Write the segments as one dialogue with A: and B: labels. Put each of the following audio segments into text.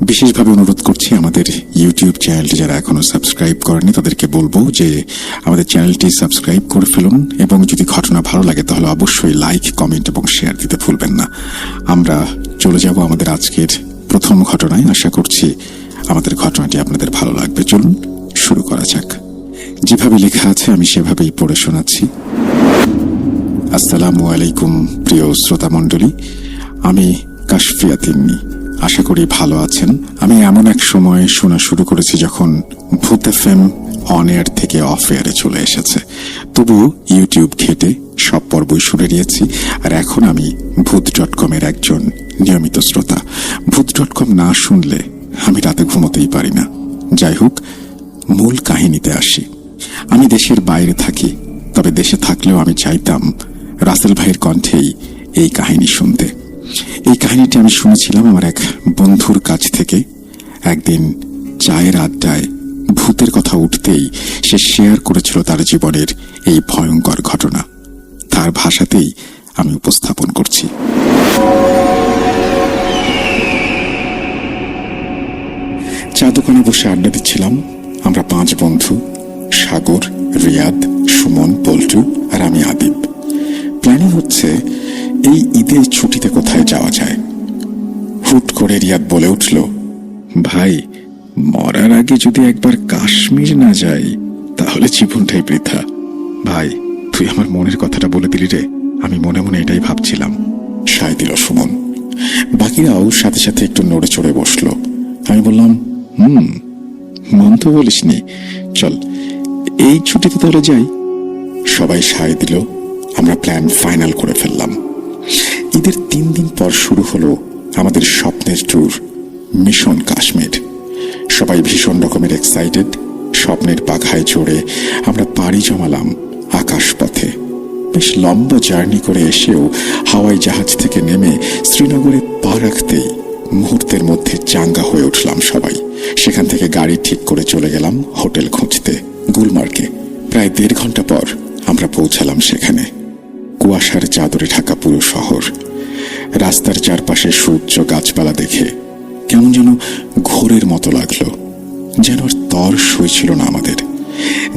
A: বিশেষভাবে অনুরোধ করছি আমাদের ইউটিউব চ্যানেলটি যারা এখনও সাবস্ক্রাইব করেনি, তাদেরকে বলব যে আমাদের চ্যানেলটি সাবস্ক্রাইব করে ফেলুন এবং যদি ঘটনা ভালো লাগে তাহলে অবশ্যই লাইক কমেন্ট এবং শেয়ার দিতে ভুলবেন না। আমরা চলে যাব আমাদের আজকের প্রথম ঘটনায়। আশা করছি আমাদের ঘটনাটি আপনাদের ভালো লাগবে। চলুন শুরু করা যাক। যেভাবে লেখা আছে আমি সেভাবেই পড়ে শোনাচ্ছি। আসসালামু আলাইকুম প্রিয় শ্রোতা মণ্ডলী আমি কাশফিয়া তিন্নি আশা করি ভালো আছেন। আমি এমন এক সময় শোনা শুরু করেছি যখন ভূত এফএম অন এয়ার থেকে অফ এয়ারে চলে এসেছে। তবু ইউটিউব ঘেটে সব পর্বই শুনে নিয়েছি, আর এখন আমি ভূত ডট কমের একজন নিয়মিত শ্রোতা। ভূত ডট কম না শুনলে আমি রাতে ঘুমোতেই পারি না। যাই হোক, মূল কাহিনীতে আসি। আমি দেশের বাইরে থাকি, তবে দেশে থাকলেও আমি চাইতাম রাসেল ভাইয়ের কণ্ঠেই এই কাহিনী শুনতে। এই কাহিনীটি আমি শুনেছিলাম আমার এক বন্ধুর কাছ থেকে। একদিন চায়ের আড্ডায় ভূতের কথা উঠতেই সে শেয়ার করেছিল তার জীবনের এই ভয়ঙ্কর ঘটনা। তার ভাষাতেই আমি উপস্থাপন করছি। চা দোকানে বসে আড্ডা দিচ্ছিলাম। আমরা পাঁচ বন্ধু, সাগর, রিয়াদ, সুমন, পল্টু আর আমি আদিব। প্ল্যানিং হচ্ছে এই ঈদের ছুটিতে কোথায় যাওয়া যায়? হুট করে রিয়াদ বলে উঠল, ভাই, মরার আগে যদি একবার কাশ্মীর না যাই, তাহলে জীবনটাই বৃথা। ভাই, তুই আমার মনের কথাটা বলে দিলি রে। আমি মনে মনে এটাই ভাবছিলাম। সায় দিল সুমন। বাকিরাও সাথে সাথে একটু নড়ে চড়ে বসল। আমি বললাম, হুম, মন তো বলিসনি। চল, এই ছুটিতে তাহলে যাই। সবাই সায় দিল, আমরা প্ল্যান ফাইনাল করে ফেললাম। ঈদের তিন দিন পর শুরু হলো আমাদের স্বপ্নের ট্যুর মিশন কাশ্মীর। সবাই ভীষণ রকমের এক্সাইটেড স্বপ্নের পাখায় চড়ে আমরা পাড়ি জমালাম আকাশপথে। বেশ লম্বা জার্নি করে এসেও হাওয়াই জাহাজ থেকে নেমে শ্রীনগরে পা রাখতেই মুহূর্তের মধ্যে চাঙ্গা হয়ে উঠলাম সবাই। সেখান থেকে গাড়ি ঠিক করে চলে গেলাম হোটেল খুঁজতে, গুলমার্গে। প্রায় দেড় ঘণ্টা পর আমরা পৌঁছালাম সেখানে। কুয়াশার চাদরে ঢাকা পুরো শহর রাস্তার চারপাশে সূর্য গাছপালা দেখে কেমন যেন ঘোরের মতো লাগল, যেন তর সইছিল না আমাদের।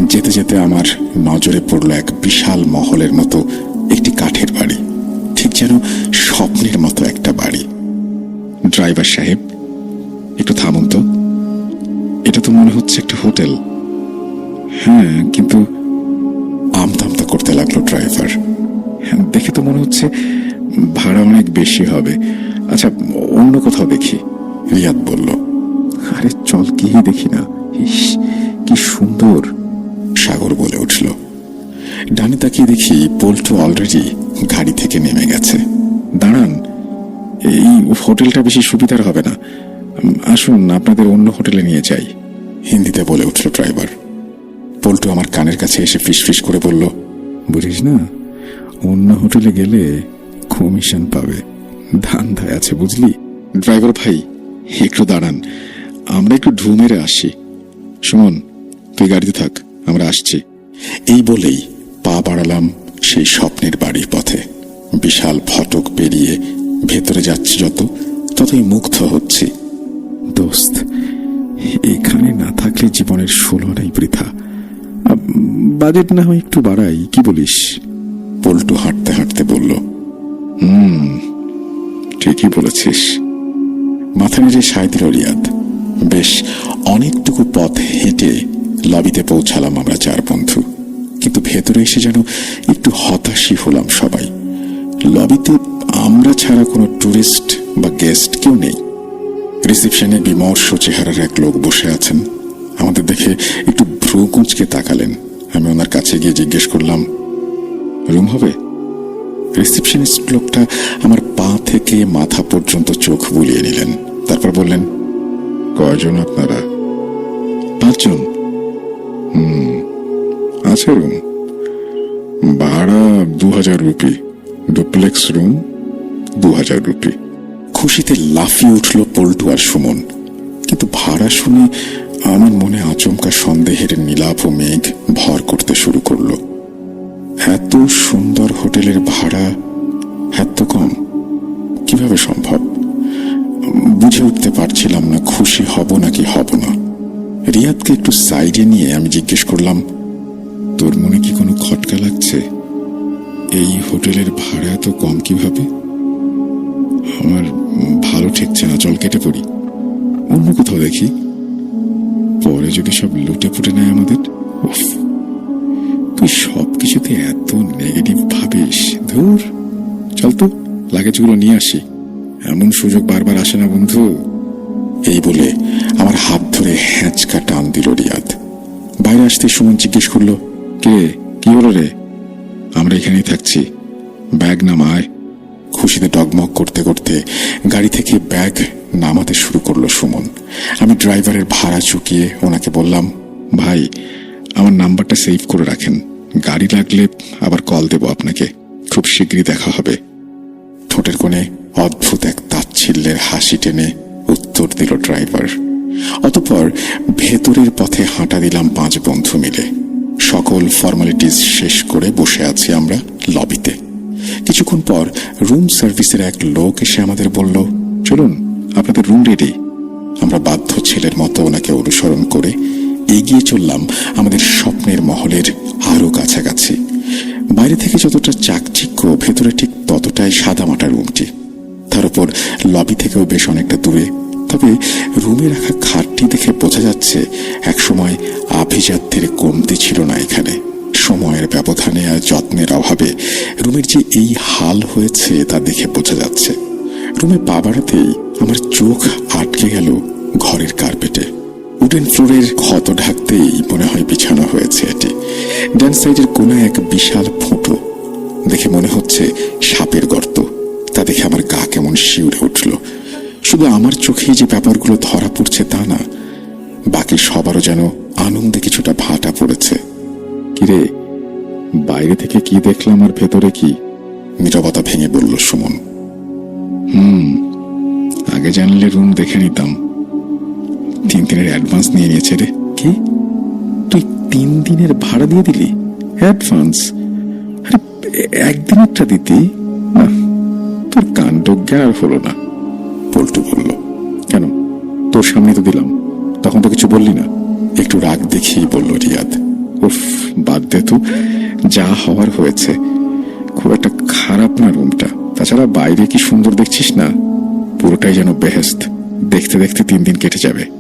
A: যেতে যেতে আমার নজরে পড়ল এক বিশাল মহলের মতো একটি কাঠের বাড়ি, ঠিক যেন স্বপ্নের মতো একটা বাড়ি। ড্রাইভার সাহেব, একটু থামুন তো। এটা তো মনে হচ্ছে একটা হোটেল। হ্যাঁ কিন্তু আমতামতা করতে লাগল ড্রাইভার। দেখে তো মনে হচ্ছে ভাড়া অনেক বেশি হবে। আচ্ছা অন্য কোথাও দেখি, রিয়াদ বলল। আরে চল কি দেখি না। ইস, কি সুন্দর, সাগর বলে উঠল। ডানে তাকিয়ে দেখি পল্টু অলরেডি গাড়ি থেকে নেমে গেছে। দাঁড়ান, এই হোটেলটা বেশি সুবিধার হবে না। আসুন, আপনাদের অন্য হোটেলে নিয়ে যাই, হিন্দিতে বলে উঠল ড্রাইভার। পল্টু আমার কানের কাছে এসে ফিস ফিস করে বলল, বুঝিস না, অন্য হোটেলে গেলে কমিশন পাবে। ধান ধান্দায় আছে, বুঝলি? ড্রাইভার ভাই, একটু দাঁড়ান। আমরা একটু ঢু মেরে আসি। সুমন, তুই গাড়িতে থাক, আমরা আসছি। এই বলেই পা বাড়ালাম সেই স্বপ্নের বাড়ির পথে। বিশাল ফটক পেরিয়ে ভেতরে যাচ্ছি যত, ততই মুগ্ধ হচ্ছি। দোস্ত, এখানে না থাকলে জীবনের ষোলোটাই বৃথা। বাজেট না হয় একটু বাড়াই, কি বলিস? পল্টু হাঁটতে হাঁটতে বলল হুম, ঠিকই বলেছিস। মাথা নেড়ে সায় রিয়াদ বেশ, অনেকটুকু পথ হেঁটে লবিতে পৌঁছালাম আমরা চার বন্ধু। কিন্তু ভেতরে এসে যেন একটু হতাশই হলাম সবাই। লবিতে আমরা ছাড়া কোনো টুরিস্ট বা গেস্ট কেউ নেই। রিসেপশনে বিমর্ষ চেহারার এক লোক বসে আছেন। আমাদের দেখে একটু ভ্রু কুঁচকে তাকালেন। আমি ওনার কাছে গিয়ে জিজ্ঞেস করলাম, রুম হবে? রিসেপশনিস্ট লোকটা আমার পা থেকে মাথা পর্যন্ত চোখ বুলিয়ে নিলেন। তারপর বললেন, কয়জন আপনারা? পাঁচজন। হুম, আছে রুম ভাড়া দু হাজার রুপি ডুপ্লেক্স রুম দু হাজার রুপি। খুশিতে লাফিয়ে উঠল পল্টু আর সুমন। কিন্তু ভাড়া শুনে আমার মনে আচমকা সন্দেহের নীলাভ মেঘ ভর করতে শুরু করল। এত সুন্দর হোটেলের ভাড়া, এত কম। কীভাবে সম্ভব? বুঝে উঠতে পারছিলাম না, খুশি হব নাকি হব না। রিয়াদকে একটু সাইডে নিয়ে আমি জিজ্ঞেস করলাম, তোর মনে কি কোনো খটকা লাগছে? এই হোটেলের ভাড়া এত কম কীভাবে? আমার ভালো ঠেকছে না জল কেটে পড়ি। অন্য কোথাও দেখি। পরে যদি সব লুটে ফুটে নেয় আমাদের তুই সব কিছুতে এত নেগেটিভ ভাবিস। ধুর। চল তো লাগেজগুলো নিয়ে আসি। এমন সুযোগ বারবার আসে না, বন্ধু। এই বলে আমার হাত ধরে হ্যাঁচকা টান দিল রিয়াদ। বাইরে আসতে সুমন জিজ্ঞেস করল, কে? কি হলো রে? আমরা এখানেই থাকছি। ব্যাগ নামায়। খুশিতে ডগমগ করতে করতে গাড়ি থেকে ব্যাগ নামাতে শুরু করল সুমন। আমি ড্রাইভারের ভাড়া চুকিয়ে ওনাকে বললাম, ভাই, আমার নাম্বারটা সেভ করে রাখেন। গাড়ি লাগলে আবার কল দেব আপনাকে। খুব শীঘ্রই দেখা হবে। ঠোঁটের কোণে অদ্ভুত এক তাচ্ছিল্যের হাসি টেনে উত্তর দিল ড্রাইভার। অতঃপর ভেতরের পথে হাঁটা দিলাম পাঁচ বন্ধু মিলে। সকল ফর্মালিটিস শেষ করে বসে আছি আমরা লবিতে। কিছুক্ষণ পর রুম সার্ভিসের এক লোক এসে আমাদের বলল, চলুন, আপনাদের রুম রেডি আমরা বাধ্য ছেলের মতো ওনাকে অনুসরণ করে এগিয়ে চললাম আমাদের স্বপ্নের মহলের আরও কাছাকাছি। বাইরে থেকে যতটা চাকচিক্য ভেতরে ঠিক ততটাই সাদামাটা রুমটি। তার উপর লবি থেকেও বেশ অনেকটা দূরে। তবে রুমে রাখা খাটটি দেখে বোঝা যাচ্ছে, একসময় আভিজাত্যের কমতি ছিল না এখানে। সময়ের ব্যবধানে আর যত্নের অভাবে রুমের যে এই হাল হয়েছে তা দেখে বোঝা যাচ্ছে। রুমে পা বাড়াতেই আমার চোখ আটকে গেল ঘরের কার্পেটে উডেন ফ্লোরের ক্ষত ঢাকতেই মনে হয় বিছানো হয়েছে এটি। ডান সাইডের কোনায় এক বিশাল ফুটো। দেখে মনে হচ্ছে সাপের গর্ত। তা দেখে আমার গা কেমন শিউরে উঠল। শুধু আমার চোখেই যে ব্যাপারগুলো ধরা পড়ছে তা না, বাকি সবারও যেন আনন্দে কিছুটা ভাটা পড়েছে। কিরে, বাইরে থেকে কি দেখলাম আর ভেতরে কি? নীরবতা ভেঙে বলল সুমন। হুম, আগে জানলে রুম দেখে নিতাম। তিন দিনের অ্যাডভান্স নিয়ে নিয়েছে রে। কি? তুই তিন দিনের ভাড়া দিয়ে দিলি? অ্যাডভান্স আরে একদিনেরটা দিতি? আহ, তোর কাণ্ড আর হলো না। পল্টু বলল কেন? তোর সামনে তো দিলাম। তখন তো কিছু বললি না। একটু রাগ দেখিয়েই বলল রিয়াদ। উফ বাদ দে তো যা হওয়ার হয়েছে। খুব একটা খারাপ না রুমটা। তাছাড়া বাইরে কি সুন্দর দেখছিস না? পুরোটাই যেন বেহেস্ত দেখতে দেখতে তিন দিন কেটে যাবে।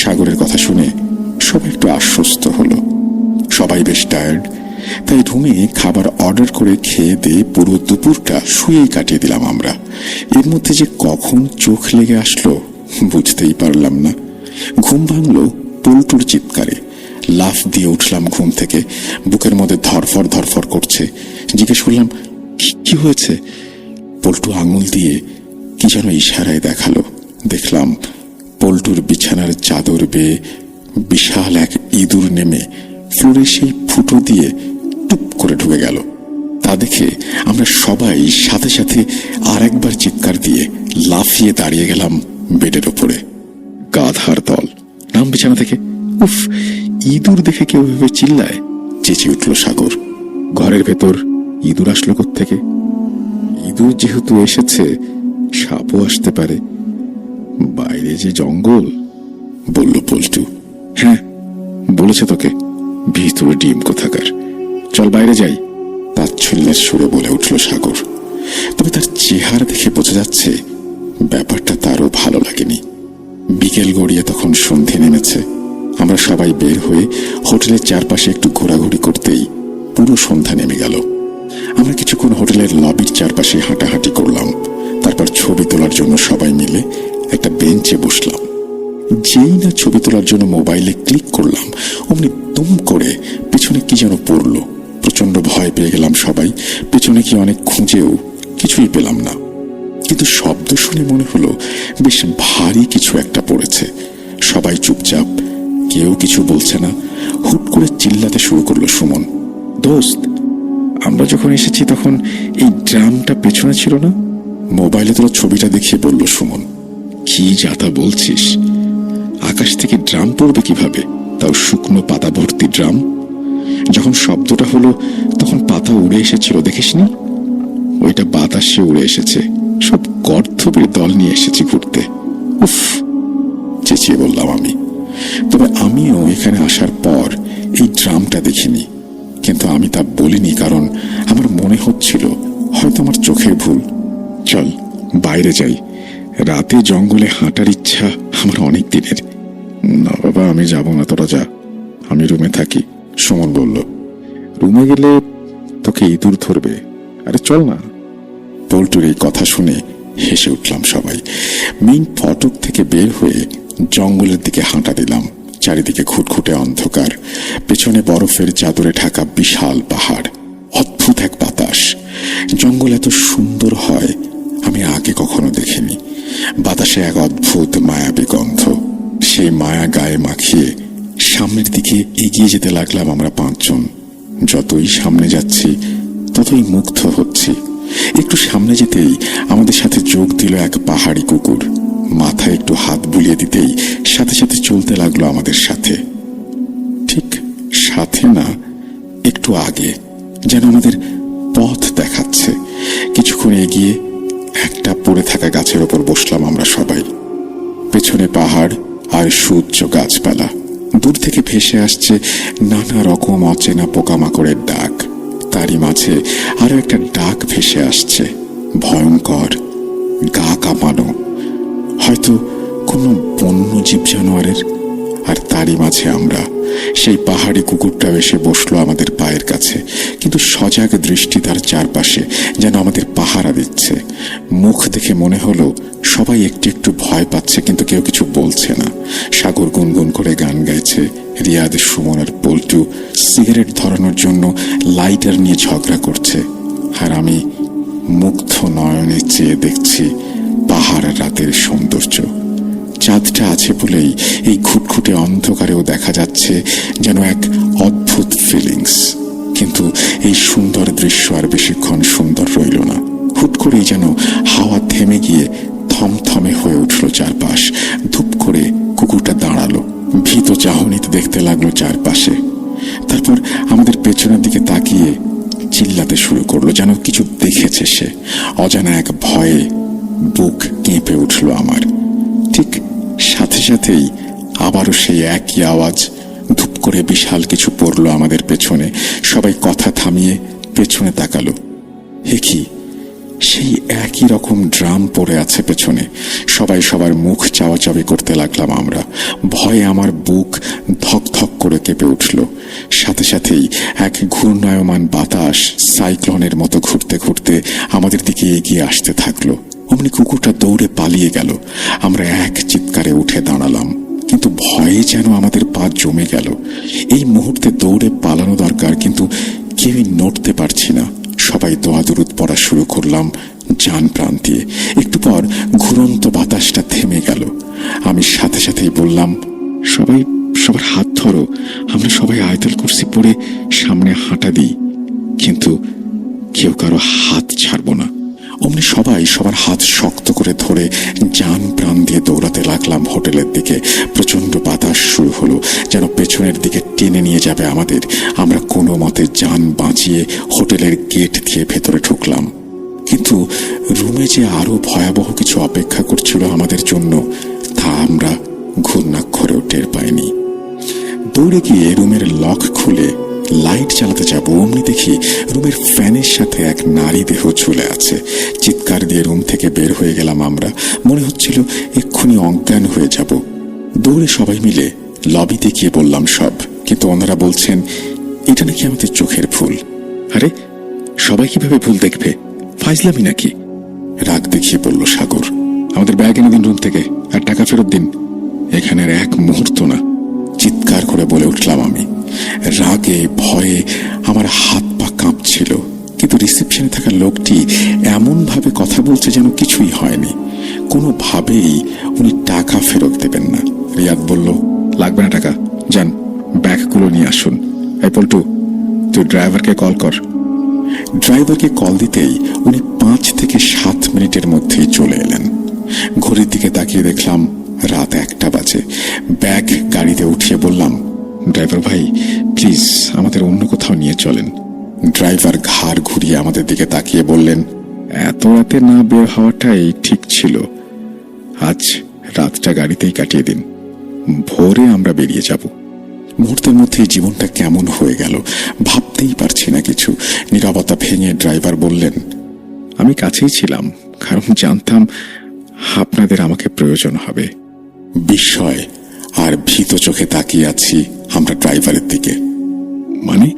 A: সাগরের কথা শুনে সবাই একটু আশ্বস্ত হলো। সবাই বেশ টায়ার্ড তাই রুমে খাবার অর্ডার করে খেয়ে দিয়ে পুরো দুপুরটা শুয়েই কাটিয়ে দিলাম আমরা। এর মধ্যে যে কখন চোখ লেগে আসলো বুঝতেই পারলাম না। ঘুম ভাঙলো পল্টুর চিৎকারে। লাফ দিয়ে উঠলাম ঘুম থেকে। বুকের মধ্যে ধরফর ধরফর করছে। জিজ্ঞেস করলাম, "কি- কি হয়েছে? পল্টু আঙুল দিয়ে কি যেন ইশারায় দেখাল। দেখলাম পল্টুর বিছানার চাদর বেয়ে বিশাল এক ইঁদুর নেমে ফ্লোরে সেই ফুটো দিয়ে টুপ করে ঢুকে গেল। তা দেখে আমরা সবাই সাথে সাথে আর একবার চিৎকার দিয়ে লাফিয়ে দাঁড়িয়ে গেলাম বেডের ওপরে। গাধার দল নাম বিছানা থেকে। উফ, ইঁদুর দেখে কেউ ভেবে চিল্লায়। চেঁচিয়ে উঠল সাগর। ঘরের ভেতর ইঁদুর আসলো থেকে ইঁদুর যেহেতু এসেছে, সাপও আসতে পারে। বাইরে যে জঙ্গল, বলল পল্টু। হ্যাঁ বলেছে তোকে, ভিতরে ডিম কোথাকার। চল বাইরে যাই। তাচ্ছল্যের সুরে বলে উঠল সাগর। তবে তার চেহারা দেখে বোঝা যাচ্ছে, ব্যাপারটা তারও ভালো লাগেনি। বিকেল গড়িয়ে তখন সন্ধে নেমেছে। আমরা সবাই বের হয়ে হোটেলের চারপাশে একটু ঘোরাঘুরি করতেই পুরো সন্ধ্যা নেমে গেল। আমরা কিছুক্ষণ হোটেলের লবির চারপাশে হাঁটাহাঁটি করলাম। তারপর ছবি তোলার জন্য সবাই মিলে একটা বেঞ্চে বসলাম। যেই না ছবি তোলার জন্য মোবাইলে ক্লিক করলাম, অমনি দুম করে পেছনে কি যেন পড়ল। প্রচণ্ড ভয় পেয়ে গেলাম সবাই, পেছনে কি অনেক খুঁজেও কিছুই পেলাম না। কিন্তু শব্দ শুনে মনে হলো, বেশ ভারী কিছু একটা পড়েছে। সবাই চুপচাপ, কেউ কিছু বলছে না। হুট করে চিল্লাতে শুরু করল সুমন। দোস্ত, আমরা যখন এসেছি তখন এই ড্রামটা পেছনে ছিল না? মোবাইলে তোরা ছবিটা দেখিয়ে বলল সুমন। কি যাতা বলছিস? আকাশ থেকে ড্রাম পড়বে কীভাবে? তাও শুকনো পাতা ভর্তি ড্রাম? যখন শব্দটা হলো, তখন পাতা উড়ে এসেছিল, দেখিসনি? ওইটা বাতাসে উড়ে এসেছে। সব গর্ধবের দল নিয়ে এসেছি ঘুরতে। উফ, চেঁচিয়ে বললাম আমি। তবে আমিও এখানে আসার পর এই ড্রামটা দেখিনি। কিন্তু আমি তা বলিনি কারণ আমার মনে হচ্ছিল হয়তো আমার চোখের ভুল। চল, বাইরে যাই। রাতে জঙ্গলে হাঁটার ইচ্ছা আমার অনেক দিনের। না বাবা, আমি যাব না, তোরা যা। আমি রুমে থাকি, সুমন বলল। রুমে গেলে তোকে ইঁদুর ধরবে। আরে চল না। পল্টুর এই কথা শুনে হেসে উঠলাম সবাই। মেইন ফটক থেকে বের হয়ে জঙ্গলের দিকে হাঁটা দিলাম। চারিদিকে খুটখুটে অন্ধকার। পেছনে বরফের চাদরে ঢাকা বিশাল পাহাড়। অদ্ভুত এক বাতাস। জঙ্গল এত সুন্দর হয়, আমি আগে কখনো দেখিনি। বাতাসে এক অদ্ভুত মায়াবী গন্ধ। সেই মায়া গায়ে মাখিয়ে সামনের দিকে এগিয়ে যেতে লাগলাম আমরা পাঁচজন। যতই সামনে যাচ্ছি, ততই মুগ্ধ হচ্ছি। একটু সামনে যেতেই আমাদের সাথে যোগ দিল এক পাহাড়ি কুকুর। মাথায় একটু হাত বুলিয়ে দিতেই সাথে সাথে চলতে লাগল আমাদের সাথে। ঠিক সাথে না, একটু আগে, যেন আমাদের পথ দেখাচ্ছে। কিছুক্ষণ এগিয়ে একটা পড়ে থাকা গাছের ওপর বসলাম আমরা সবাই। পেছনে পাহাড় আর সূর্য গাছপালা। দূর থেকে ভেসে আসছে নানা রকম অচেনা পোকামাকড়ের ডাক। তারই মাঝে আরও একটা ডাক ভেসে আসছে। ভয়ঙ্কর, গা কাঁপানো। হয়তো কোনো বন্য জীব জানোয়ারের আর তারই মাঝে আমরা। সেই পাহাড়ি কুকুরটা এসে বসল আমাদের পায়ের কাছে। কিন্তু সজাগ দৃষ্টি তার চারপাশে যেন আমাদের পাহারা দিচ্ছে। মুখ দেখে মনে হলো, সবাই একটু একটু ভয় পাচ্ছে, কিন্তু কেউ কিছু বলছে না। সাগর গুনগুন করে গান গাইছে। রিয়াদ, সুমন আর পল্টু সিগারেট ধরানোর জন্য লাইটার নিয়ে ঝগড়া করছে। আর আমি মুগ্ধ নয়নে চেয়ে দেখছি পাহাড় রাতের সৌন্দর্য। চাঁদটা আছে বলেই এই খুটখুটে অন্ধকারেও দেখা যাচ্ছে যেন এক অদ্ভুত ফিলিংস কিন্তু এই সুন্দর দৃশ্য আর বেশিক্ষণ সুন্দর রইল না। হুট করেই যেন হাওয়া থেমে গিয়ে থমথমে হয়ে উঠল চারপাশ। ধূপ করে কুকুরটা দাঁড়াল। ভীত চাহনিতে দেখতে লাগল চারপাশে। তারপর আমাদের পেছনের দিকে তাকিয়ে চিল্লাতে শুরু করল, যেন কিছু দেখেছে সে। অজানা এক ভয়ে বুক কেঁপে উঠল আমার। ঠিক সাথে সাথেই আবারও সেই একই আওয়াজ ধূপ করে বিশাল কিছু পড়ল আমাদের পেছনে। সবাই কথা থামিয়ে পেছনে তাকালো। হে কি? সেই একই রকম ড্রাম পড়ে আছে পেছনে। সবাই সবার মুখ চাওয়াচাওয়ি করতে লাগলাম আমরা। ভয়ে আমার বুক ধক ধক করে কেঁপে উঠল। সাথে সাথেই এক ঘূর্ণায়মান বাতাস সাইক্লনের মতো ঘুরতে ঘুরতে আমাদের দিকে এগিয়ে আসতে থাকল। অমনি কুকুরটা দৌড়ে পালিয়ে গেল। আমরা এক চিৎকারে উঠে দাঁড়ালাম। কিন্তু ভয়ে যেন আমাদের পা জমে গেল। এই মুহূর্তে দৌড়ে পালানো দরকার, কিন্তু কেউই নড়তে পারছি না। সবাই দোয়া দুরুদ পড়া শুরু করলাম যান প্রাণ দিয়ে একটু পর ঘুরন্ত বাতাসটা থেমে গেল। আমি সাথে সাথেই বললাম, সবাই, সবার হাত ধরো। আমরা সবাই আয়তাল কুর্সি পরে সামনে হাঁটা দিই। কিন্তু কেউ কারও হাত ছাড়বো না। অমনি সবাই সবার হাত শক্ত করে ধরে যান প্রাণ দিয়ে দৌড়াতে লাগলাম হোটেলের দিকে। প্রচণ্ড বাতাস শুরু হলো, যেন পেছনের দিকে টেনে নিয়ে যাবে আমাদের। আমরা কোনো মতে যান বাঁচিয়ে হোটেলের গেট দিয়ে ভেতরে ঢুকলাম। কিন্তু রুমে যে আরও ভয়াবহ কিছু অপেক্ষা করছিল আমাদের জন্য, তা আমরা ঘূর্ণাক্ষরেও টের পাইনি। দৌড়ে গিয়ে রুমের লক খুলে লাইট চালাতে যাব অমনি দেখি রুমের ফ্যানের সাথে এক নারী দেহ ঝুলে আছে। চিৎকার দিয়ে রুম থেকে বের হয়ে গেলাম আমরা। মনে হচ্ছিল এক্ষুনি অজ্ঞান হয়ে যাব। দৌড়ে সবাই মিলে লবিতে গিয়ে বললাম সব। কিন্তু ওনারা বলছেন, এটা নাকি আমাদের চোখের ভুল। আরে, সবাই কীভাবে ভুল দেখবে? ফাইজলামি নাকি? রাগ দেখিয়ে বলল সাগর, আমাদের ব্যাগ এনে দিন রুম থেকে আর টাকা ফেরত দিন। এখানের এক মুহূর্ত না। চিৎকার করে বলে উঠলাম আমি। রাগে, ভয়ে আমার হাত পা কাঁপছিল। কিন্তু রিসেপশনে থাকা লোকটি এমন ভাবে কথা বলছে যেন কিছুই হয়নি। কোনোভাবেই উনি টাকা ফেরত দেবেন না। রিয়াদ বলল, লাগবে না টাকা। যান, ব্যাগগুলো নিয়ে আসুন। এই পল্টু, তুই ড্রাইভারকে কল কর। ড্রাইভারকে কল দিতেই উনি পাঁচ থেকে সাত মিনিটের মধ্যেই চলে এলেন। ঘড়ির দিকে তাকিয়ে দেখলাম রাত একটা বাজে। ব্যাগ গাড়িতে উঠিয়ে বললাম ড্রাইভার ভাই, প্লিজ আমাদের অন্য কোথাও নিয়ে চলেন। ড্রাইভার ঘাড় ঘুরিয়ে আমাদের দিকে তাকিয়ে বললেন, এত রাতে না বের হওয়াটাই ঠিক ছিল। আজ রাতটা গাড়িতেই কাটিয়ে দিন। ভোরে আমরা বেরিয়ে যাব। মুহূর্তের মধ্যেই জীবনটা কেমন হয়ে গেল, ভাবতেই পারছি না কিছু। নিরাপত্তা ভেঙে ড্রাইভার বললেন, আমি কাছেই ছিলাম, কারণ জানতাম আপনাদের আমাকে প্রয়োজন হবে। বিস্ময় আর ভীত চোখে তাকিয়ে আছি আমরা ড্রাইভারের দিকে। মানে?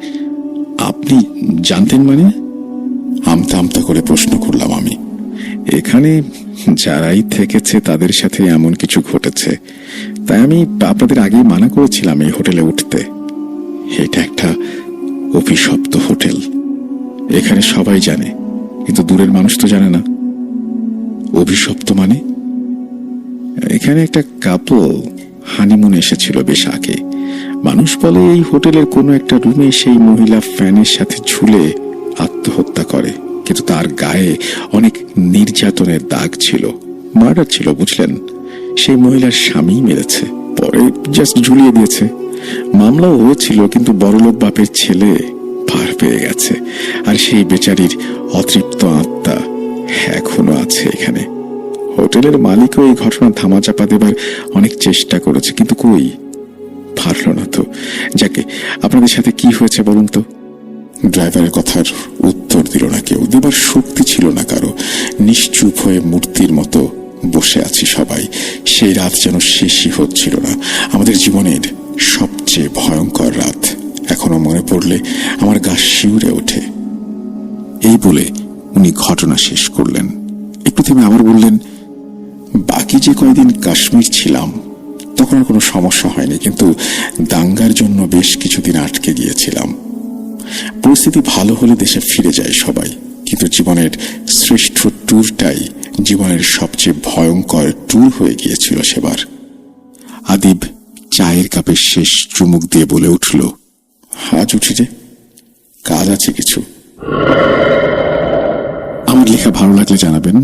A: আপনি জানতেন মানে? আমতা আমতা করে প্রশ্ন করলাম আমি। এখানে যারাই থেকেছে তাদের সাথে এমন কিছু ঘটেছে। তাই আমি আপনাদের আগেই মানা করেছিলাম এই হোটেলে উঠতে। এটা একটা অভিশপ্ত হোটেল। এখানে সবাই জানে কিন্তু দূরের মানুষ তো জানে না। অভিশপ্ত মানে? এখানে একটা কাপল হানিমুন এসেছিল বেশ আগে মানুষ বলে এই হোটেলের কোনো একটা রুমে সেই মহিলা ফ্যানের সাথে ঝুলে আত্মহত্যা করে। কিন্তু তার গায়ে অনেক নির্যাতনের দাগ ছিল। মার্ডার ছিল, বুঝলেন? সেই মহিলার স্বামী মেরেছে। পরে জাস্ট ঝুলিয়ে দিয়েছে। মামলাও হয়েছিল, কিন্তু বড়লোক বাপের ছেলে পার পেয়ে গেছে। আর সেই বেচারির অতৃপ্ত আত্মা এখনও আছে এখানে। হোটেলের মালিকও এই ঘটনা ধামাচাপা দেবার অনেক চেষ্টা করেছে, কিন্তু কই? পারল না তো। যাকে, আপনাদের সাথে কি হয়েছে বলুন তো? ড্রাইভারের কথার উত্তর দিল না কেউ, দেবার শক্তি ছিল না কারও। নিশ্চুপ হয়ে মূর্তির মতো বসে আছি সবাই। সেই রাত যেন শেষই হচ্ছিল না। আমাদের জীবনের সবচেয়ে ভয়ঙ্কর রাত। এখনও মনে পড়লে আমার গা শিউরে ওঠে। এই বলে উনি ঘটনা শেষ করলেন। একটু থেমে আবার বললেন বাকি যে কয়দিন কাশ্মীর ছিলাম, তখন আর কোনো সমস্যা হয়নি, কিন্তু দাঙ্গার জন্য বেশ কিছুদিন আটকে গিয়েছিলাম। পরিস্থিতি ভালো হলে দেশে ফিরে যায় সবাই, কিন্তু জীবনের শ্রেষ্ঠ ট্যুরটাই জীবনের সবচেয়ে ভয়ঙ্কর ট্যুর হয়ে গিয়েছিল সেবার। আদিব চায়ের কাপের শেষ চুমুক দিয়ে বলে উঠল, আজ উঠি রে কাজ আছে কিছু। আমার লেখা ভালো লাগলে জানাবেন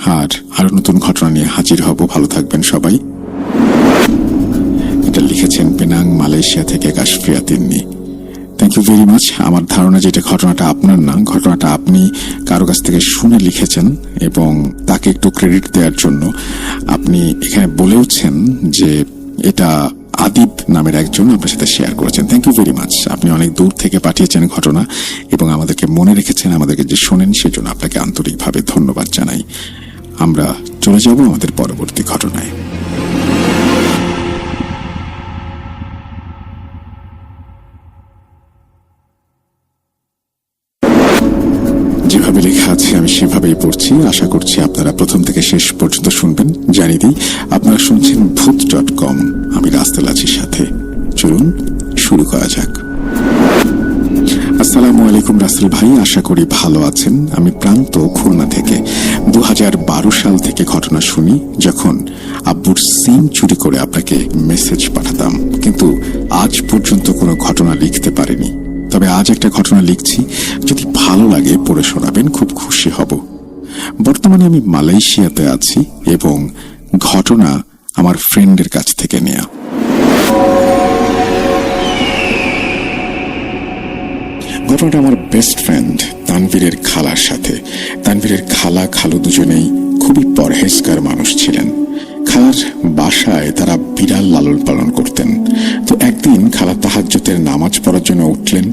A: আর আরও নতুন ঘটনা নিয়ে হাজির হব। ভালো থাকবেন সবাই। এটা লিখেছেন পেনাং, মালয়েশিয়া থেকে Kashfia Tinni. Thank you very much আমার ধারণা যে এটা ঘটনাটা আপনার না, ঘটনাটা আপনি কারও কাছ থেকে শুনে লিখেছেন এবং তাকে একটু ক্রেডিট দেওয়ার জন্য আপনি এখানে বলেওছেন যে এটা আদিব নামের একজন আপনার সাথে শেয়ার করেছেন। থ্যাংক ইউ ভেরি মাচ আপনি অনেক দূর থেকে পাঠিয়েছেন ঘটনা এবং আমাদেরকে মনে রেখেছেন, আমাদেরকে যে শোনেন, সেজন্য আপনাকে আন্তরিকভাবে ধন্যবাদ জানাই। আমরা চলে যাব আমাদের পরবর্তী ঘটনায়। যেভাবে লেখা আছে, আমি সেভাবেই পড়ছি। আশা করছি আপনারা প্রথম থেকে শেষ পর্যন্ত শুনবেন। জানিয়ে দিই, আপনারা শুনছেন ভূত ডট কম। আমি রাস্তেল আছি সাথে। চলুন, শুরু করা যাক। আসসালামু আলাইকুম রাসেল ভাই, আশা করি ভালো আছেন। আমি প্রান্ত খুলনা থেকে। দু হাজার বারো সাল থেকে ঘটনা শুনি যখন আব্বুর সিম চুরি করে আপনাকে মেসেজ পাঠাতাম। কিন্তু আজ পর্যন্ত কোনো ঘটনা লিখতে পারিনি। তবে আজ একটা ঘটনা লিখছি। যদি ভালো লাগে পড়ে শোনাবেন, খুব খুশি হব। বর্তমানে আমি মালয়েশিয়াতে আছি এবং ঘটনা আমার ফ্রেন্ডের কাছ থেকে নেয়া। ঘটনাটা আমার বেস্ট ফ্রেন্ড তানভীরের খালার সাথে। তানভীরের খালা খালু দুজনেই খুবই পরহেজগার মানুষ ছিলেন। খালার বাসায় তারা বিড়াল লালন পালন করতেন। তো একদিন খালা তাহাজ্জতের নামাজ পড়ার জন্য উঠলেন।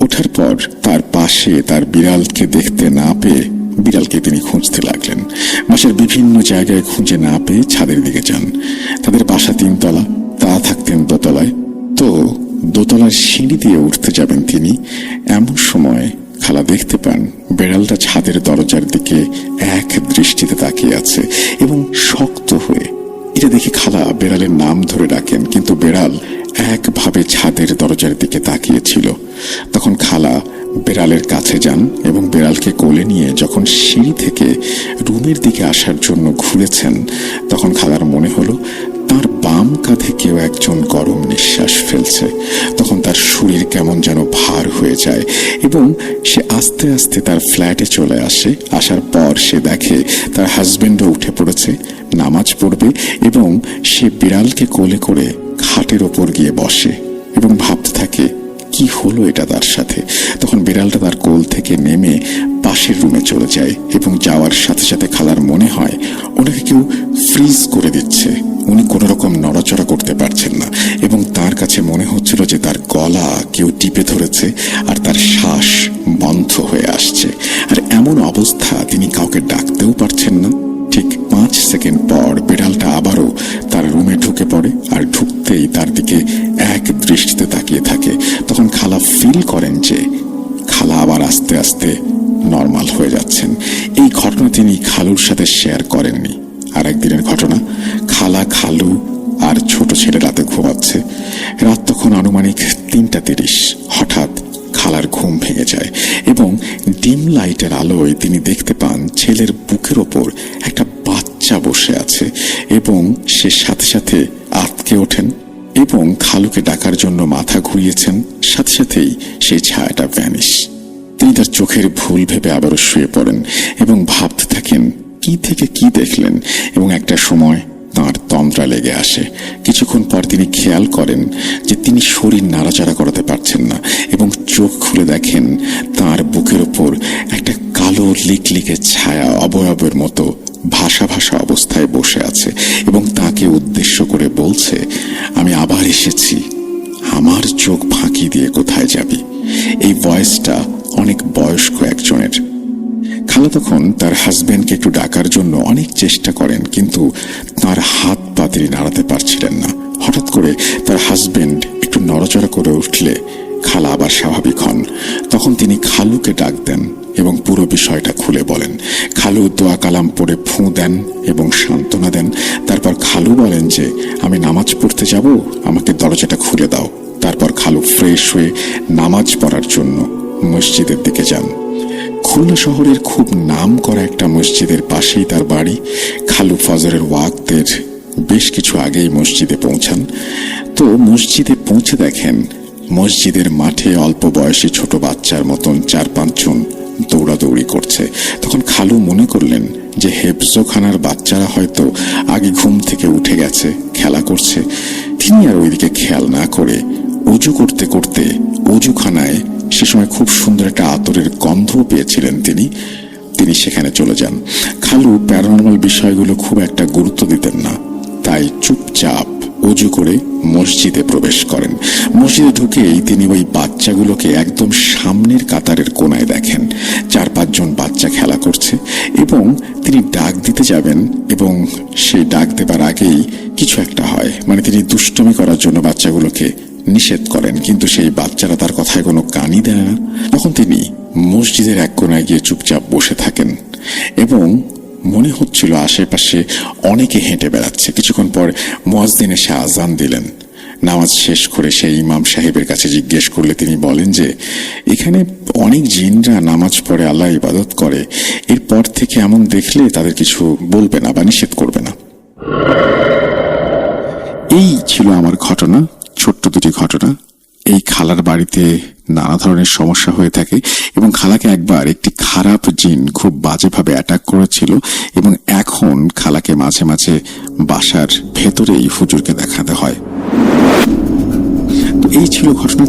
A: ওঠার পর তার পাশে তার বিড়ালকে দেখতে না পেয়ে বিড়ালকে তিনি খুঁজতে লাগলেন। বাসার বিভিন্ন জায়গায় খুঁজে না পেয়ে ছাদের দিকে যান। তাদের বাসা তিনতলা, তারা থাকতেন দোতলায়। তো দোতলার সিঁড়ি দিয়ে উঠতে যাবেন তিনি এমন সময় খালা দেখতে পান। বেড়ালটা ছাদের দরজার দিকে এক দৃষ্টিতে তাকিয়ে আছে এবং শক্ত হয়ে এটা দেখে খালা বেড়ালের নাম ধরে ডাকেন, কিন্তু বেড়াল একভাবে ছাদের দরজার দিকে তাকিয়েছিল। তখন খালা বেড়ালের কাছে যান এবং বেড়ালকে কোলে নিয়ে যখন সিঁড়ি থেকে রুমের দিকে আসার জন্য ঘুরেছেন, তখন খালার মনে হলো বাম কাঁধে কেউ একজন গরম নিঃশ্বাস ফেলছে। তখন তার শরীর কেমন যেন ভার হয়ে যায় এবং সে আস্তে আস্তে তার ফ্ল্যাটে চলে আসে। আসার পর সে দেখে তার হাজবেন্ডও উঠে পড়েছে। নামাজ পড়বে এবং সে বিড়ালকে কোলে করে খাটের ওপর গিয়ে বসে এবং ভাবতে থাকে, কি হলো এটা তার সাথে? তখন বিড়ালটা তার কোল থেকে নেমে পাশের রুমে চলে যায় এবং যাওয়ার সাথে সাথে খালার মনে হয় ওনাকে কেউ ফ্রিজ করে দিচ্ছে। উনি কোনো রকম নড়াচড়া করতে পারছেন না। এবং তার কাছে মনে হচ্ছিল যে তার গলা কেউ টিপে ধরেছে আর তার শ্বাস বন্ধ হয়ে আসছে। আর এমন অবস্থা তিনি কাউকে ডাকতেও পারছেন না। ঠিক পাঁচ সেকেন্ড পর বিড়ালটা আবারও তার রুমে ঢুকে পড়ে আর ঢুকতেই তার দিকে এক দৃষ্টিতে তাকিয়ে থাকে। তখন খালা ফিল করেন যে খালা আবার আস্তে আস্তে নর্মাল হয়ে যাচ্ছেন। এই ঘটনা তিনি খালুর সাথে শেয়ার করেননি। আর একদিনের ঘটনা। খালা, খালু আর ছোট ছেলে রাতে ঘুমাচ্ছে। রাত তখন আনুমানিক তিনটা তিরিশ। হঠাৎ খালার ঘুম ভেঙে যায় এবং ডিম লাইটের আলোয় তিনি দেখতে পান ছেলের বুকের ওপর একটা বাচ্চা বসে আছে এবং সে সাথে সাথে আতকে ওঠেন এবং খালুকে ডাকার জন্য মাথা ঘুরিয়েছেন। সাথে সাথেই সেই ছায়াটা ভ্যানিশ। তিনি তার চোখের ভুল ভেবে আবারও শুয়ে পড়েন এবং ভাবতে থাকেন কি থেকে কি দেখলেন এবং একটা সময় তাঁর তন্দ্রা লেগে আসে। কিছুক্ষণ পর তিনি খেয়াল করেন যে তিনি শরীর নাড়াচাড়া করাতে পারছেন না এবং চোখ খুলে দেখেন তার বুকের ওপর একটা কালো লিকলিকে ছায়া অবয়বের মতো ভাষা ভাষা অবস্থায় বসে আছে এবং তাকে উদ্দেশ্য করে বলছে, আমি আবার এসেছি। আমার চোখ ফাঁকি দিয়ে কোথায় যাবি? এই ভয়েসটা অনেক বয়স্ক একজনের খালা তখন তার হাজবেন্ডকে একটু ডাকার জন্য অনেক চেষ্টা করেন, কিন্তু তার হাত পা তিনি নাড়াতে পারছিলেন না। হঠাৎ করে তার হাজবেন্ড একটু নড়াচড়া করে উঠলে খালা আবার স্বাভাবিক হন। তখন তিনি খালুকে ডাক দেন এবং পুরো বিষয়টা খুলে বলেন। খালু দোয়া কালাম পড়ে ফুঁ দেন এবং সান্ত্বনা দেন। তারপর খালু বলেন যে, আমি নামাজ পড়তে যাব, আমাকে দরজাটা খুলে দাও। তারপর খালু ফ্রেশ হয়ে নামাজ পড়ার জন্য মসজিদের দিকে যান। খুলনা শহরের খুব নাম করা একটা মসজিদের পাশেই তার বাড়ি। খালু ফজরের ওয়াক্তের বেশ কিছু আগেই মসজিদে পৌঁছান। তো মসজিদে পৌঁছে দেখেন, মসজিদের মাঠে অল্প বয়সী ছোট বাচ্চার মতন চার পাঁচজন দৌড়াদৌড়ি করছে। তখন খালু মনে করলেন যে হেফজোখানার বাচ্চারা হয়তো আগে ঘুম থেকে উঠে গেছে, খেলা করছে। তিনি আর ওইদিকে খেয়াল না করে অজু করতে করতে অজুখানায় সে সময় খুব সুন্দর একটা আতরের গন্ধ পেয়েছিলেন তিনি। তিনি সেখানে চলে যান। খালু প্যারানর্মাল বিষয়গুলো খুব একটা গুরুত্ব দিতেন না। তাই চুপচাপ অজু করে মসজিদে প্রবেশ করেন। মসজিদে ঢুকেই তিনি ওই বাচ্চাগুলোকে একদম সামনের কাতারের কোনায় দেখেন। চার পাঁচজন বাচ্চা খেলা করছে এবং তিনি ডাক দিতে যাবেন এবং সেই ডাক দেবার আগেই কিছু একটা হয়। মানে তিনি দুষ্টমি করার জন্য বাচ্চাগুলোকে নিষেধ করেন, কিন্তু সেই বাচ্চারা তার কথায় কোনো কানই দেয় না। তখন তিনি মসজিদের এক কোনায় গিয়ে চুপচাপ বসে থাকেন এবং মনে হচ্ছিল আশেপাশে অনেকে হেঁটে বেড়াচ্ছে। কিছুক্ষণ পর মোয়াজদিন এসে আজান দিলেন। নামাজ শেষ করে সেই ইমাম সাহেবের কাছে জিজ্ঞেস করলে তিনি বলেন যে, এখানে অনেক জিনরা নামাজ পড়ে, আল্লাহ ইবাদত করে। এরপর থেকে এমন দেখলে তাদের কিছু বলবে না বা নিষেধ করবে না। এই ছিল আমার ঘটনা। ছোট্ট দুটি ঘটনা। এই খালার বাড়িতে নানা ধরনের সমস্যা হয়ে থাকে এবং খালাকে একবার একটি খারাপ জিন খুব বাজেভাবে অ্যাটাক করেছিল এবং এখন খালাকে মাঝে মাঝে বাসার ভেতরেই হুজুরকে দেখাতে হয়। তো এই ছিল ঘটনা